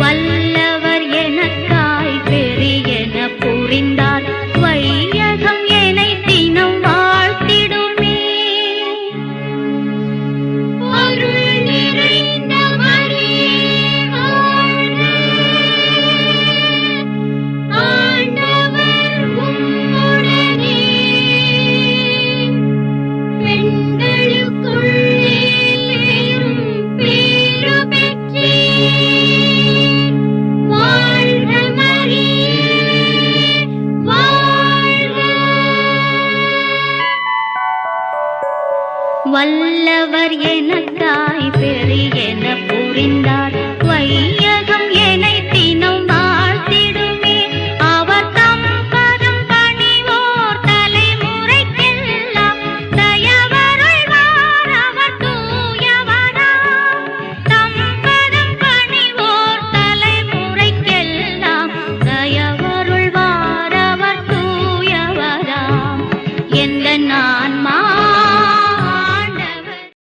வல்லவர் வல்லவர் எனக்காய் பெரியன புரிந்தார். வைய